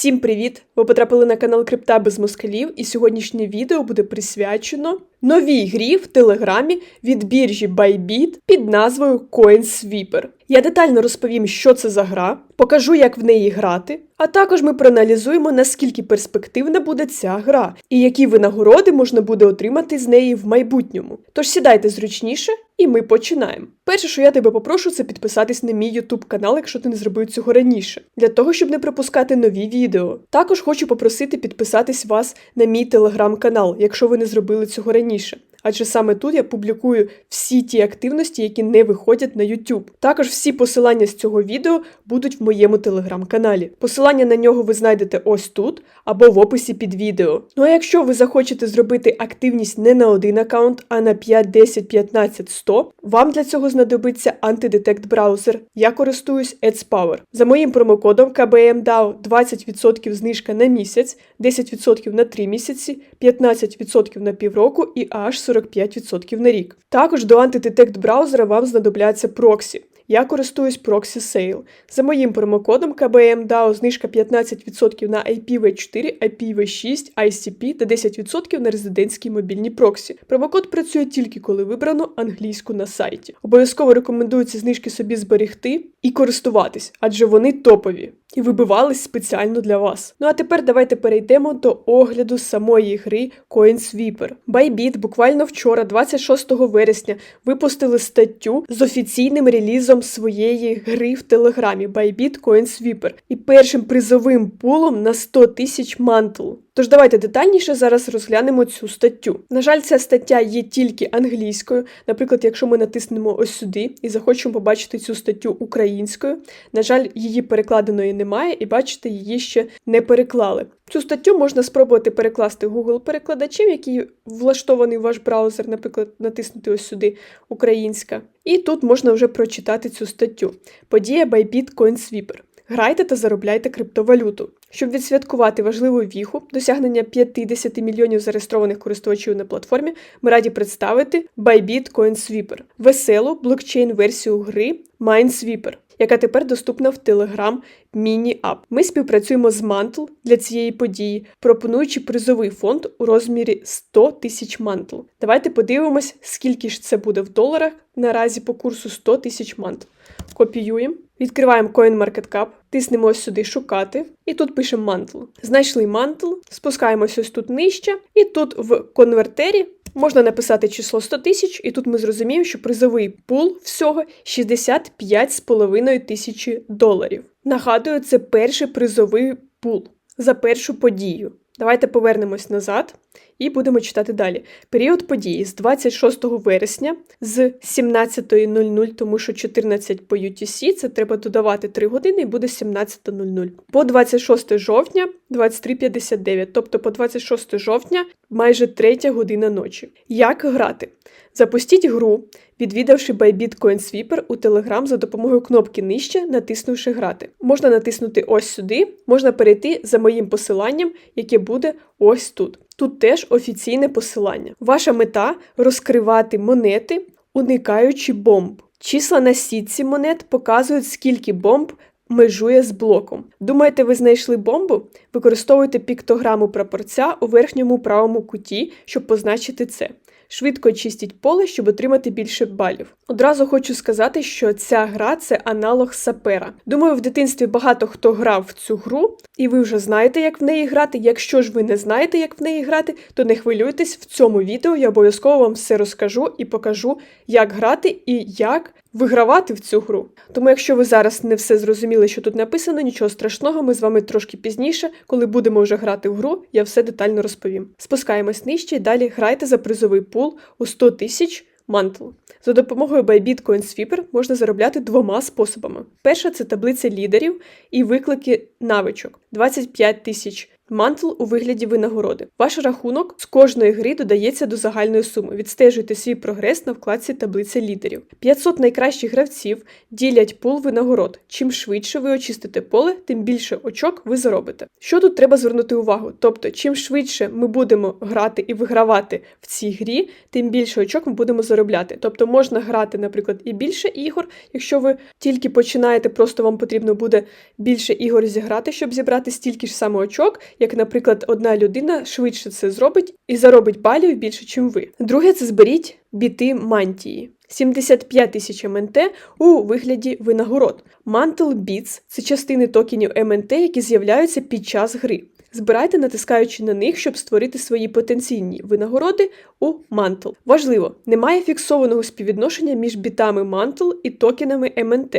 Всім привіт! Ви потрапили на канал Крипта без москалів, і сьогоднішнє відео буде присвячено новій грі в Телеграмі від біржі Bybit під назвою CoinSweeper. Я детально розповім, що це за гра, покажу, як в неї грати, а також ми проаналізуємо, наскільки перспективна буде ця гра і які винагороди можна буде отримати з неї в майбутньому. Тож сідайте зручніше, і ми починаємо. Перше, що я тебе попрошу, це підписатись на мій YouTube канал, якщо ти не зробив цього раніше, для того, щоб не пропускати нові відео. Також хочу попросити підписатись вас на мій телеграм-канал, якщо ви не зробили цього раніше. Адже саме тут я публікую всі ті активності, які не виходять на YouTube. Також всі посилання з цього відео будуть в моєму телеграм-каналі. Посилання на нього ви знайдете ось тут або в описі під відео. Ну а якщо ви захочете зробити активність не на один аккаунт, а на 5, 10, 15, 100, вам для цього знадобиться антидетект браузер. Я користуюсь AdsPower. За моїм промокодом KBMDAO 20% знижка на місяць, 10% на 3 місяці, 15% на півроку і аж 45% на рік. Також до антидетект браузера вам знадобляться проксі. Я користуюсь Proxy Sale. За моїм промокодом KBMDAO знижка 15% на IPv4, IPv6, ICP та 10% на резидентські мобільні проксі. Промокод працює тільки коли вибрано англійську на сайті. Обов'язково рекомендую ці знижки собі зберегти і користуватись, адже вони топові і вибивались спеціально для вас. Ну а тепер давайте перейдемо до огляду самої гри CoinSweeper. Bybit буквально вчора, 26 вересня, випустили статтю з офіційним релізом своєї гри в Телеграмі Bybit CoinSweeper і першим призовим пулом на 100 тисяч мантл. Тож давайте детальніше зараз розглянемо цю статтю. На жаль, ця стаття є тільки англійською. Наприклад, якщо ми натиснемо ось сюди і захочемо побачити цю статтю українською, на жаль, її перекладеної немає, і бачите, її ще не переклали. Цю статтю можна спробувати перекласти Google-перекладачем, який влаштований в ваш браузер, наприклад, натиснути ось сюди українська. І тут можна вже прочитати цю статтю. Подія Bybit CoinSweeper. Грайте та заробляйте криптовалюту. Щоб відсвяткувати важливу віху, досягнення 50 мільйонів зареєстрованих користувачів на платформі, ми раді представити Bybit CoinSweeper – веселу блокчейн-версію гри Minesweeper, яка тепер доступна в Telegram Mini-App. Ми співпрацюємо з Mantle для цієї події, пропонуючи призовий фонд у розмірі 100 тисяч мантл. Давайте подивимось, скільки ж це буде в доларах наразі по курсу 100 тисяч мантл. Копіюємо. Відкриваємо CoinMarketCap, тиснемо ось сюди шукати, і тут пишемо мантл. Знайшли мантл, спускаємося ось тут нижче, і тут в конвертері можна написати число 100 тисяч, і тут ми зрозуміємо, що призовий пул всього 65,5 тисячі доларів. Нагадую, це перший призовий пул за першу подію. Давайте повернемось назад і будемо читати далі. Період події з 26 вересня з 17.00, тому що 14 по UTC, це треба додавати 3 години і буде 17.00. По 26 жовтня 23.59, тобто по 26 жовтня майже 3 година ночі. Як грати? Запустіть гру, відвідавши Bybit CoinSweeper у Telegram за допомогою кнопки нижче, натиснувши грати. Можна натиснути ось сюди, можна перейти за моїм посиланням, яке буде ось тут. Тут теж офіційне посилання. Ваша мета розкривати монети, уникаючи бомб. Числа на сітці монет показують, скільки бомб межує з блоком. Думаєте, ви знайшли бомбу? Використовуйте піктограму прапорця у верхньому правому куті, щоб позначити це. Швидко чистіть поле, щоб отримати більше балів. Одразу хочу сказати, що ця гра це аналог сапера. Думаю, в дитинстві багато хто грав в цю гру, і ви вже знаєте, як в неї грати. Якщо ж ви не знаєте, як в неї грати, то не хвилюйтесь в цьому відео. Я обов'язково вам все розкажу і покажу, як грати і як вигравати в цю гру. Тому, якщо ви зараз не все зрозуміли, що тут написано, нічого страшного, ми з вами трошки пізніше, коли будемо вже грати в гру, я все детально розповім. Спускаємось нижче і далі грайте за призовий пул у 100 тисяч мантл. За допомогою Bybit CoinSweeper можна заробляти двома способами. Перша це таблиця лідерів і виклики навичок 25 тисяч мантл у вигляді винагороди. Ваш рахунок з кожної гри додається до загальної суми. Відстежуйте свій прогрес на вкладці таблиця лідерів. 500 найкращих гравців ділять пул винагород. Чим швидше ви очистите поле, тим більше очок ви заробите. Що тут треба звернути увагу? Тобто, чим швидше ми будемо грати і вигравати в цій грі, тим більше очок ми будемо заробляти. Тобто можна грати, наприклад, і більше ігор. Якщо ви тільки починаєте, просто вам потрібно буде більше ігор зіграти, щоб зібрати стільки ж саме очок, як, наприклад, одна людина швидше це зробить і заробить балів більше, ніж ви. Друге, це зберіть біти мантії. 75 тисяч МНТ у вигляді винагород. Mantle Bits – це частини токенів МНТ, які з'являються під час гри. Збирайте, натискаючи на них, щоб створити свої потенційні винагороди у Mantle. Важливо, немає фіксованого співвідношення між бітами Mantle і токенами МНТ.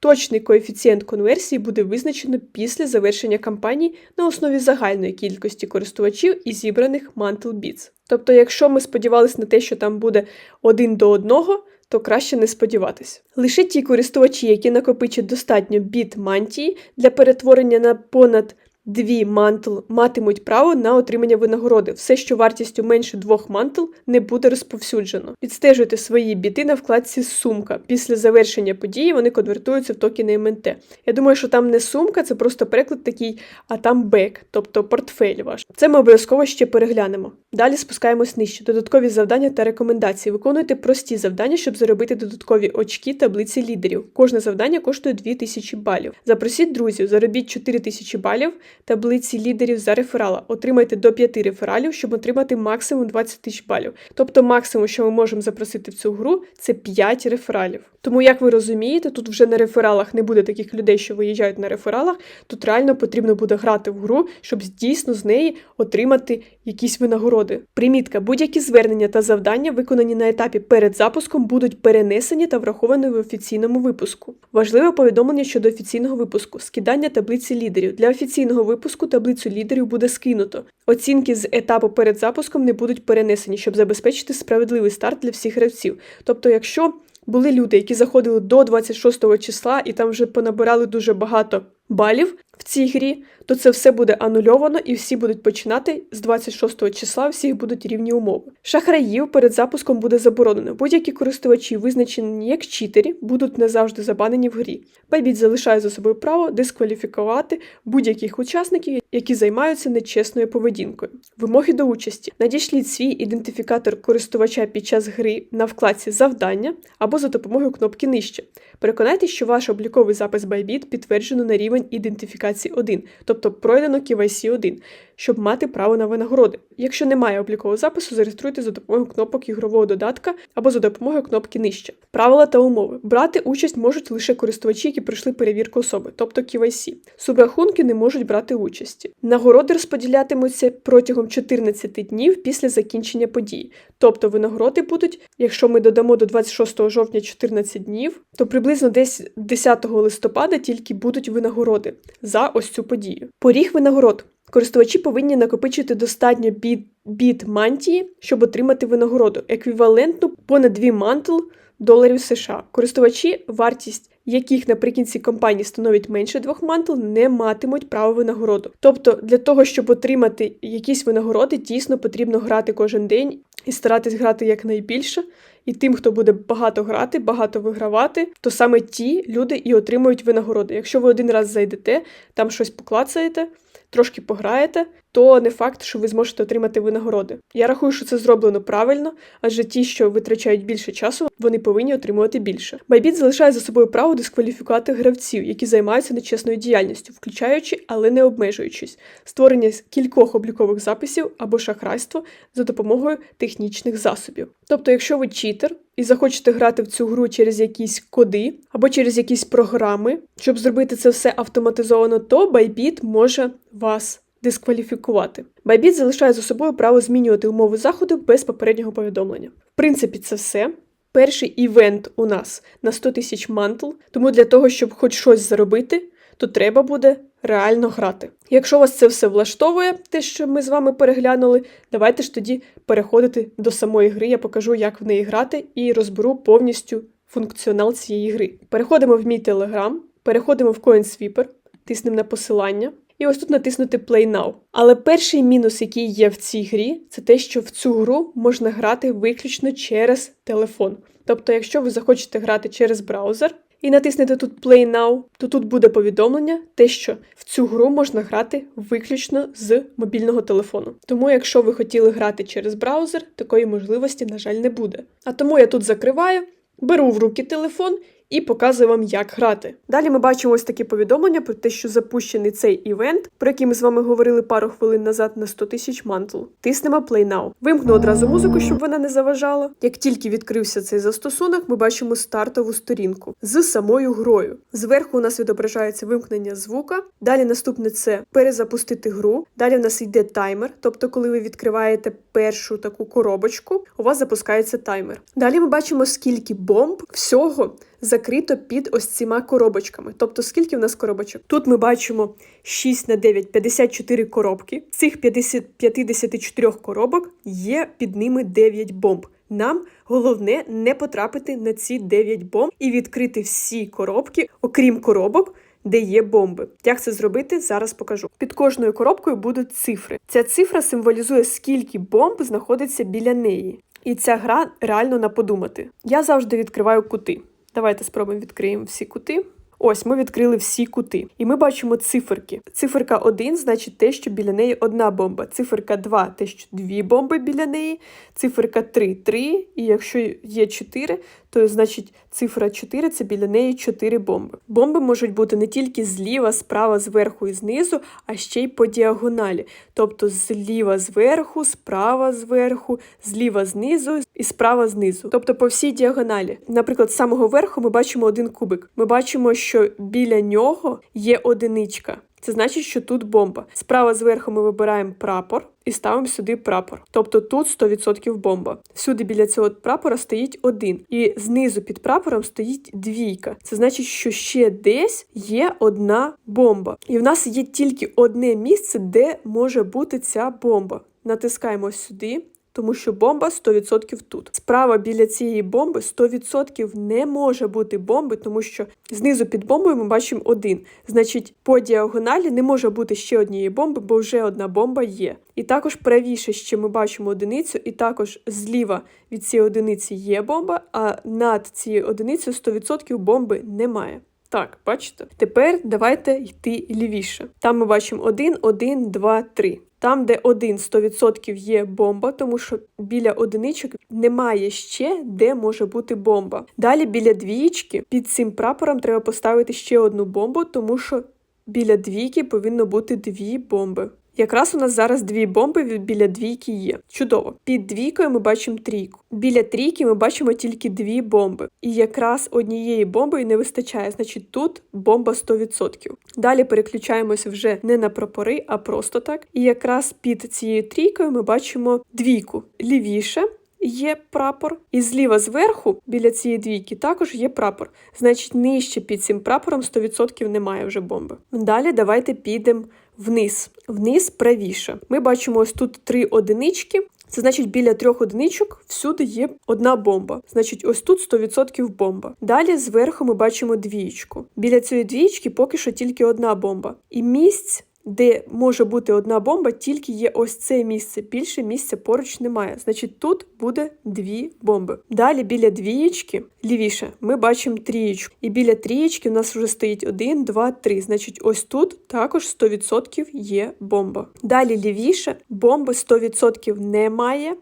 Точний коефіцієнт конверсії буде визначено після завершення кампанії на основі загальної кількості користувачів і зібраних Mantle Bits. Тобто, якщо ми сподівалися на те, що там буде один до одного, то краще не сподіватись. Лише ті користувачі, які накопичать достатньо біт мантії для перетворення на понад Дві мантл матимуть право на отримання винагороди. Все, що вартістю менше двох мантл, не буде розповсюджено. Відстежуйте свої біти на вкладці Сумка. Після завершення події вони конвертуються в токени МНТ. Я думаю, що там не сумка, це просто переклад такий, а там бек, тобто портфель ваш. Це ми обов'язково ще переглянемо. Далі спускаємось нижче. Додаткові завдання та рекомендації. Виконуйте прості завдання, щоб заробити додаткові очки таблиці лідерів. Кожне завдання коштує 2000 балів. Запросіть друзів, заробіть 4000 балів таблиці лідерів за реферала. Отримайте до 5 рефералів, щоб отримати максимум 20 тисяч балів. Тобто максимум, що ми можемо запросити в цю гру, це 5 рефералів. Тому, як ви розумієте, тут вже на рефералах не буде таких людей, що виїжджають на рефералах. Тут реально потрібно буде грати в гру, щоб дійсно з неї отримати якісь винагороди. Примітка, будь-які звернення та завдання, виконані на етапі перед запуском, будуть перенесені та враховані в офіційному випуску. Важливе повідомлення щодо офіційного випуску: скидання таблиці лідерів. Для офіційного випуску таблицю лідерів буде скинуто. Оцінки з етапу перед запуском не будуть перенесені, щоб забезпечити справедливий старт для всіх гравців. Тобто, якщо були люди, які заходили до 26 числа і там вже понабирали дуже багато балів в цій грі, то це все буде анульовано і всі будуть починати з 26 числа, всіх будуть рівні умови. Шахраїв перед запуском буде заборонено. Будь-які користувачі, визначені як читері, будуть не завжди забанені в грі. Байбіт залишає за собою право дискваліфікувати будь-яких учасників, які займаються нечесною поведінкою. Вимоги до участі: надішліть свій ідентифікатор користувача під час гри на вкладці завдання або за допомогою кнопки нижче. Переконайтеся, що ваш обліковий запис Bybit підтверджено на рівень ідентифікації 1, тобто пройдено KYC 1, щоб мати право на винагороди. Якщо немає облікового запису, зареєструйте за допомогою кнопок ігрового додатка або за допомогою кнопки нижче. Правила та умови. Брати участь можуть лише користувачі, які пройшли перевірку особи, тобто KYC. Субрахунки не можуть брати участі. Нагороди розподілятимуться протягом 14 днів після закінчення події. Тобто винагороди будуть, якщо ми додамо до 26 жовтня 14 днів, то приблизно десь 10 листопада тільки будуть винагороди за ось цю подію. Поріг винагород. Користувачі повинні накопичити достатньо біт, біт мантії, щоб отримати винагороду, еквівалентну понад 2 мантл доларів США. Користувачі, вартість яких наприкінці кампанії становить менше двох мантл, не матимуть права винагороду. Тобто, для того, щоб отримати якісь винагороди, дійсно потрібно грати кожен день і старатись грати якнайбільше. І тим, хто буде багато грати, багато вигравати, то саме ті люди і отримують винагороди. Якщо ви один раз зайдете, там щось поклацаєте, трошки пограєте, то не факт, що ви зможете отримати винагороди. Я рахую, що це зроблено правильно, адже ті, що витрачають більше часу, вони повинні отримувати більше. Байбіт залишає за собою право дискваліфікувати гравців, які займаються нечесною діяльністю, включаючи, але не обмежуючись, створення кількох облікових записів або шахрайство за допомогою технічних засобів. Тобто, якщо ви читер і захочете грати в цю гру через якісь коди або через якісь програми, щоб зробити це все автоматизовано, то Байбіт може вас дискваліфікувати. Байбіт залишає за собою право змінювати умови заходу без попереднього повідомлення. В принципі, це все. Перший івент у нас на 100 тисяч мантл, тому для того, щоб хоч щось заробити, то треба буде реально грати. Якщо вас це все влаштовує, те, що ми з вами переглянули, давайте ж тоді переходити до самої гри. Я покажу, як в неї грати, і розберу повністю функціонал цієї гри. Переходимо в мій телеграм, переходимо в CoinSweeper, тиснемо на посилання. І ось тут натиснути Play Now. Але перший мінус, який є в цій грі, це те, що в цю гру можна грати виключно через телефон. Тобто, якщо ви захочете грати через браузер і натиснете тут Play Now, то тут буде повідомлення, те, що в цю гру можна грати виключно з мобільного телефону. Тому, якщо ви хотіли грати через браузер, такої можливості, на жаль, не буде. А тому я тут закриваю, беру в руки телефон і показую вам, як грати. Далі ми бачимо ось такі повідомлення про те, що запущений цей івент, про який ми з вами говорили пару хвилин назад на 100 тисяч мантл. Тиснемо Play Now. Вимкну одразу музику, щоб вона не заважала. Як тільки відкрився цей застосунок, ми бачимо стартову сторінку з самою грою. Зверху у нас відображається вимкнення звука. Далі наступне це перезапустити гру. Далі в нас йде таймер, тобто, коли ви відкриваєте першу таку коробочку, у вас запускається таймер. Далі ми бачимо, скільки бомб всього закрито під ось цими коробочками. Тобто, скільки в нас коробочок? Тут ми бачимо 6 на 9, 54 коробки. З цих 50, 54 коробок є під ними 9 бомб. Нам головне не потрапити на ці 9 бомб і відкрити всі коробки, окрім коробок. Де є бомби. Як це зробити, зараз покажу. Під кожною коробкою будуть цифри. Ця цифра символізує, скільки бомб знаходиться біля неї. І ця гра реально на подумати. Я завжди відкриваю кути. Давайте спробуємо відкриємо всі кути. Ось ми відкрили всі кути, і ми бачимо циферки. Циферка 1 значить те, що біля неї одна бомба. Циферка 2 те, що дві бомби біля неї. Циферка 3 3. І якщо є 4, то значить цифра 4 це біля неї 4 бомби. Бомби можуть бути не тільки зліва, справа, зверху і знизу, а ще й по діагоналі. Тобто зліва зверху, справа зверху, зліва знизу і справа знизу. Тобто по всій діагоналі. Наприклад, з самого верху ми бачимо один кубик. Ми бачимо, що біля нього є одиничка. Це значить, що тут бомба. Справа зверху ми вибираємо прапор і ставимо сюди прапор. Тобто тут 100% бомба. Всюди біля цього прапора стоїть один. І знизу під прапором стоїть двійка. Це значить, що ще десь є одна бомба. І в нас є тільки одне місце, де може бути ця бомба. Натискаємо сюди. Тому що бомба 100% тут. Справа біля цієї бомби 100% не може бути бомби, тому що знизу під бомбою ми бачимо один. Значить, по діагоналі не може бути ще однієї бомби, бо вже одна бомба є. І також правіше ще ми бачимо одиницю, і також зліва від цієї одиниці є бомба, а над цією одиницею 100% бомби немає. Так, бачите? Тепер давайте йти лівіше. Там ми бачимо 1, 1, 2, 3. Там, де 1 100% є бомба, тому що біля одиничок немає ще, де може бути бомба. Далі біля двієчки під цим прапором треба поставити ще одну бомбу, тому що біля двійки повинно бути дві бомби. Якраз у нас зараз дві бомби біля двійки є. Чудово. Під двійкою ми бачимо трійку. Біля трійки ми бачимо тільки дві бомби. І якраз однієї бомби не вистачає. Значить, тут бомба 100%. Далі переключаємося вже не на прапори, а просто так. І якраз під цією трійкою ми бачимо двійку лівіше. Є прапор, і зліва зверху, біля цієї двійки, також є прапор. Значить, нижче під цим прапором 100% немає вже бомби. Далі давайте підемо вниз, вниз правіше. Ми бачимо ось тут три одинички. Це значить, біля трьох одиничок всюди є одна бомба. Значить, ось тут 100% бомба. Далі зверху ми бачимо двієчку. Біля цієї двієчки поки що тільки одна бомба. І місць. Де може бути одна бомба, тільки є ось це місце. Більше місця поруч немає. Значить, тут буде дві бомби. Далі біля двієчки, лівіше, ми бачимо трієчку. І біля трієчки у нас вже стоїть один, два, три. Значить, ось тут також 100% є бомба. Далі лівіше, бомби 100% немає.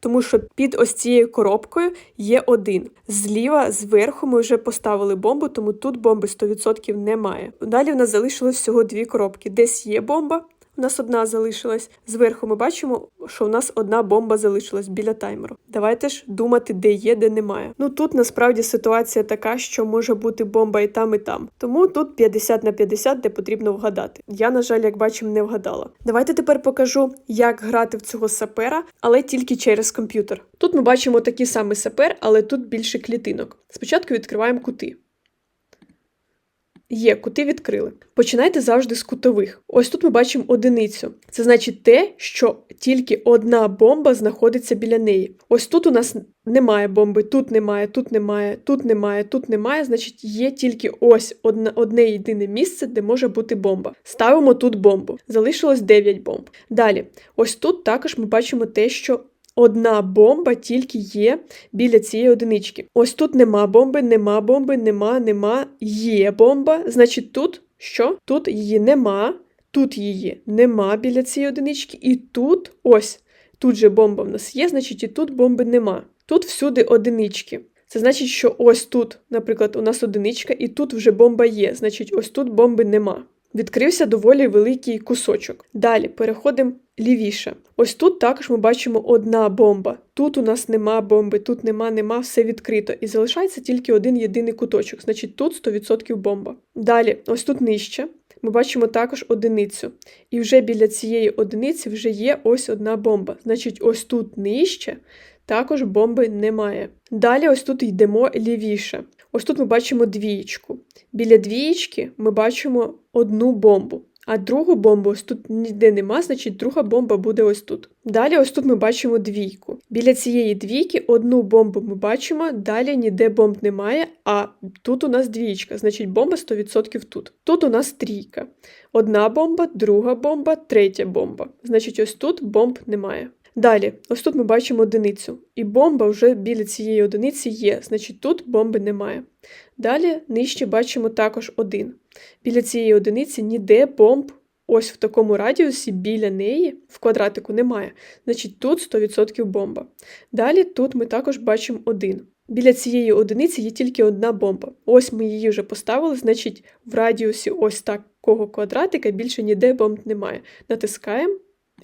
Тому що під ось цією коробкою є один. Зліва, зверху ми вже поставили бомбу, тому тут бомби 100% немає. Далі в нас залишилось всього дві коробки. Десь є бомба, у нас одна залишилась. Зверху ми бачимо, що у нас одна бомба залишилась біля таймеру. Давайте ж думати, де є, де немає. Ну тут насправді ситуація така, що може бути бомба і там, і там. Тому тут 50 на 50, де потрібно вгадати. Я, на жаль, як бачимо, не вгадала. Давайте тепер покажу, як грати в цього сапера, але тільки через комп'ютер. Тут ми бачимо такий самий сапер, але тут більше клітинок. Спочатку відкриваємо кути. Є, кути відкрили. Починайте завжди з кутових. Ось тут ми бачимо одиницю. Це значить те, що тільки одна бомба знаходиться біля неї. Ось тут у нас немає бомби, тут немає, тут немає, тут немає, тут немає. Значить, є тільки ось одне, одне єдине місце, де може бути бомба. Ставимо тут бомбу. Залишилось 9 бомб. Далі, ось тут також ми бачимо те, що одна бомба тільки є біля цієї одинички. Ось тут нема бомби, нема бомби, нема, нема, є бомба. Значить, тут що? Тут її нема, тут її нема біля цієї одинички, і тут ось. Тут же бомба в нас є, значить, і тут бомби нема. Тут всюди одинички. Це значить, що ось тут, наприклад, у нас одиничка, і тут вже бомба є. Значить, ось тут бомби нема. Відкрився доволі великий кусочок. Далі переходимо лівіше. Ось тут також ми бачимо одна бомба. Тут у нас нема бомби, тут нема, нема, все відкрито. І залишається тільки один єдиний куточок. Значить, тут 100% бомба. Далі, ось тут нижче. Ми бачимо також одиницю. І вже біля цієї одиниці вже є ось одна бомба. Значить, ось тут нижче також бомби немає. Далі, ось тут йдемо лівіше. Ось тут ми бачимо двієчку. Біля двієчки ми бачимо одну бомбу. А другу бомбу ось тут ніде нема, значить друга бомба буде ось тут. Далі ось тут ми бачимо двійку. Біля цієї двійки одну бомбу ми бачимо, далі ніде бомб немає, а тут у нас двічка, значить бомба 100% тут. Тут у нас трійка. Одна бомба, друга бомба, третя бомба. Значить, ось тут бомб немає. Далі, ось тут ми бачимо одиницю, і бомба вже біля цієї одиниці є, значить тут бомби немає. Далі нижче бачимо також один. Біля цієї одиниці ніде бомб, ось в такому радіусі біля неї в квадратику немає. Значить тут 100% бомба. Далі тут ми також бачимо один. Біля цієї одиниці є тільки одна бомба. Ось ми її вже поставили, значить в радіусі ось такого квадратика більше ніде бомб немає. Натискаємо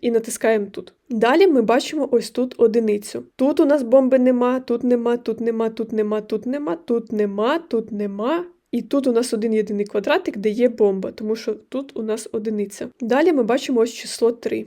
і натискаємо тут. Далі ми бачимо ось тут одиницю. Тут у нас бомби нема, тут нема, тут нема, тут нема, тут нема, тут нема, тут нема. І тут у нас один єдиний квадратик, де є бомба, тому що тут у нас одиниця. Далі ми бачимо ось число 3.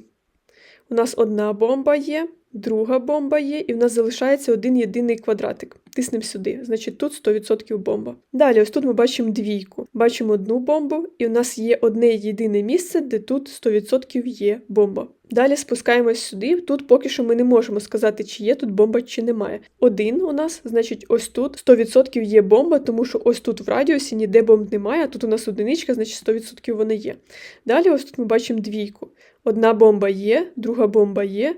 У нас одна бомба є, друга бомба є, і в нас залишається один єдиний квадратик. Тиснемо сюди, значить тут 100% бомба. Далі, ось тут ми бачимо двійку. Бачимо одну бомбу, і у нас є одне єдине місце, де тут 100% є бомба. Далі спускаємось сюди. Тут поки що ми не можемо сказати, чи є тут бомба, чи немає. Один у нас, значить, ось тут 100% є бомба, тому що ось тут в радіусі ніде бомб немає, а тут у нас одиничка, значить 100% вона є. Далі, ось тут ми бачимо двійку. Одна бомба є, друга бомба є.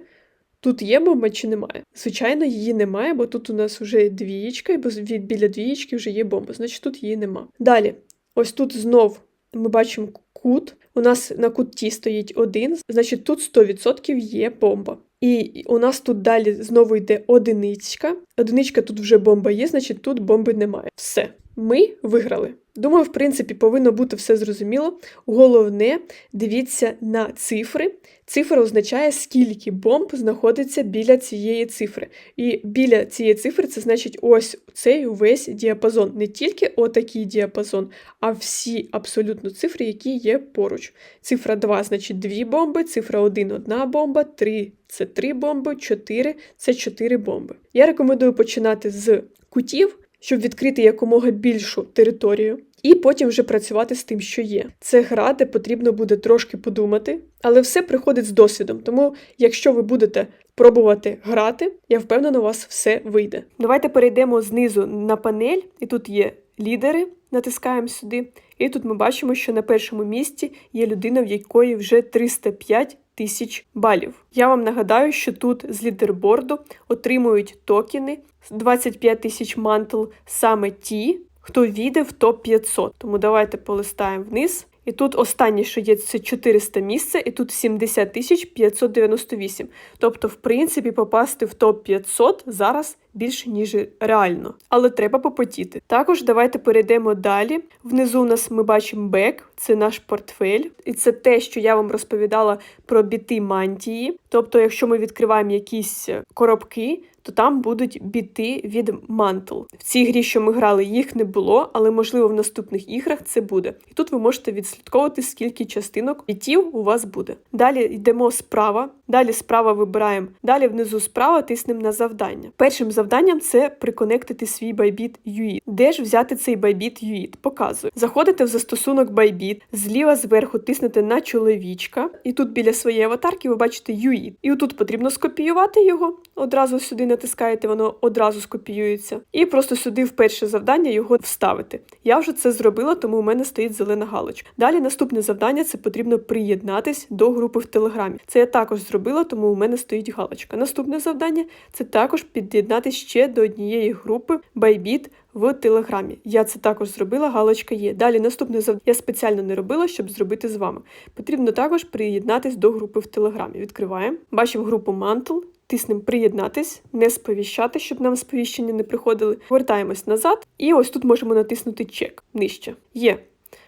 Тут є бомба чи немає? Звичайно, її немає, бо тут у нас вже двієчка, і біля двієчки вже є бомба, значить тут її нема. Далі, ось тут знов ми бачимо кут. У нас на куті стоїть один, значить тут 100% є бомба. І у нас тут далі знову йде одиничка. Одиничка тут вже бомба є, значить тут бомби немає. Все, ми виграли. Думаю, в принципі, повинно бути все зрозуміло. Головне, дивіться на цифри. Цифра означає, скільки бомб знаходиться біля цієї цифри. І біля цієї цифри це значить ось цей увесь діапазон. Не тільки отакий діапазон, а всі абсолютно цифри, які є поруч. Цифра 2 значить 2 бомби, цифра 1 одна бомба, 3 це 3 бомби, 4 це 4 бомби. Я рекомендую починати з кутів, щоб відкрити якомога більшу територію. І потім вже працювати з тим, що є. Це гра, де потрібно буде трошки подумати, але все приходить з досвідом. Тому, якщо ви будете пробувати грати, я впевнена, у вас все вийде. Давайте перейдемо знизу на панель, і тут є лідери, натискаємо сюди. І тут ми бачимо, що на першому місці є людина, в якої вже 305 тисяч балів. Я вам нагадаю, що тут з лідерборду отримують токени 25 тисяч мантл саме ті хто війде в топ-500. Тому давайте полистаємо вниз. І тут останнє, що є, це 400 місце, і тут 70 тисяч 598. Тобто, в принципі, попасти в топ-500 зараз більше, ніж реально. Але треба попотіти. Також давайте перейдемо далі. Внизу у нас ми бачимо бек, це наш портфель. І це те, що я вам розповідала про біти мантії. Тобто, якщо ми відкриваємо якісь коробки, то там будуть біти від мантл. В цій грі, що ми грали, їх не було, але можливо в наступних іграх це буде. І тут ви можете відслідковувати, скільки частинок бітів у вас буде. Далі йдемо справа. Далі справа вибираємо. Далі внизу справа тиснемо на завдання. Першим завданням це приконектити свій Bybit UID. Де ж взяти цей Bybit UID? Показую. Заходите в застосунок Bybit, зліва зверху тиснете на чоловічка, і тут біля своєї аватарки ви бачите UID. І отут потрібно скопіювати його. Одразу сюди натискаєте, воно одразу скопіюється. І просто сюди в перше завдання його вставити. Я вже це зробила, тому у мене стоїть зелена галочка. Далі наступне завдання це потрібно приєднатись до групи в Телеграмі. Це я також зробила, тому у мене стоїть галочка. Наступне завдання це також під'єднатись ще до однієї групи Bybit в Телеграмі. Я це також зробила, галочка є. Далі наступне завдання я спеціально не робила, щоб зробити з вами. Потрібно також приєднатись до групи в Телеграмі. Відкриваємо. Бачимо групу Mantle. Тиснемо приєднатись, не сповіщати, щоб нам сповіщення не приходили. Повертаємось назад, і ось тут можемо натиснути чек нижче. Є.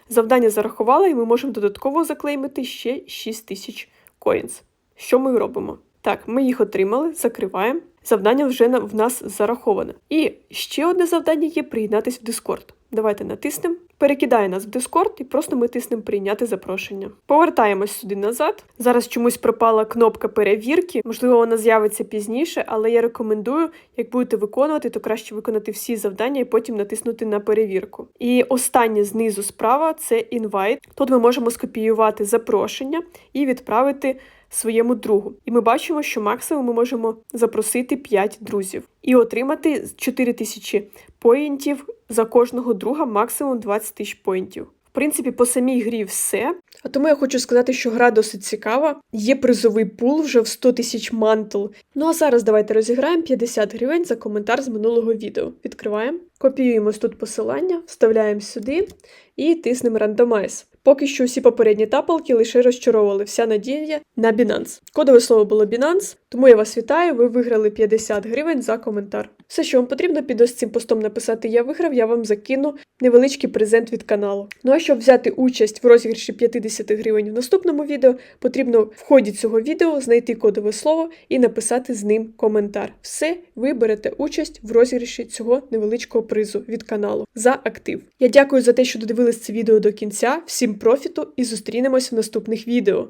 Завдання зарахували, і ми можемо додатково заклеймити ще 6 тисяч коїнс. Що ми робимо? Так, ми їх отримали, закриваємо. Завдання вже в нас зараховане. І ще одне завдання є приєднатись в Discord. Давайте натиснемо. Перекидає нас в Discord і просто ми тиснемо прийняти запрошення. Повертаємось сюди назад. Зараз чомусь пропала кнопка перевірки. Можливо, вона з'явиться пізніше, але я рекомендую, як будете виконувати, то краще виконати всі завдання і потім натиснути на перевірку. І останнє знизу справа це інвайт. Тут ми можемо скопіювати запрошення і відправити своєму другу. І ми бачимо, що максимум ми можемо запросити 5 друзів і отримати 4 тисячі поінтів за кожного друга, максимум 20 тисяч поінтів. В принципі, по самій грі все. А тому я хочу сказати, що гра досить цікава. Є призовий пул вже в 100 тисяч мантл. Ну а зараз давайте розіграємо 50 гривень за коментар з минулого відео. Відкриваємо, копіюємо тут посилання, вставляємо сюди і тиснемо рандомайз. Поки що всі попередні тапалки лише розчаровували вся надія на Binance. Кодове слово було Binance, тому я вас вітаю, ви виграли 50 гривень за коментар. Все, що вам потрібно, під ось цим постом написати Я виграв, я вам закину невеличкий презент від каналу. Ну а щоб взяти участь в розіграші 50 гривень в наступному відео, потрібно в ході цього відео знайти кодове слово і написати з ним коментар. Все, ви берете участь в розіграші цього невеличкого призу від каналу за актив. Я дякую за те, що додивились це відео до кінця. Всім профіту і зустрінемось в наступних відео.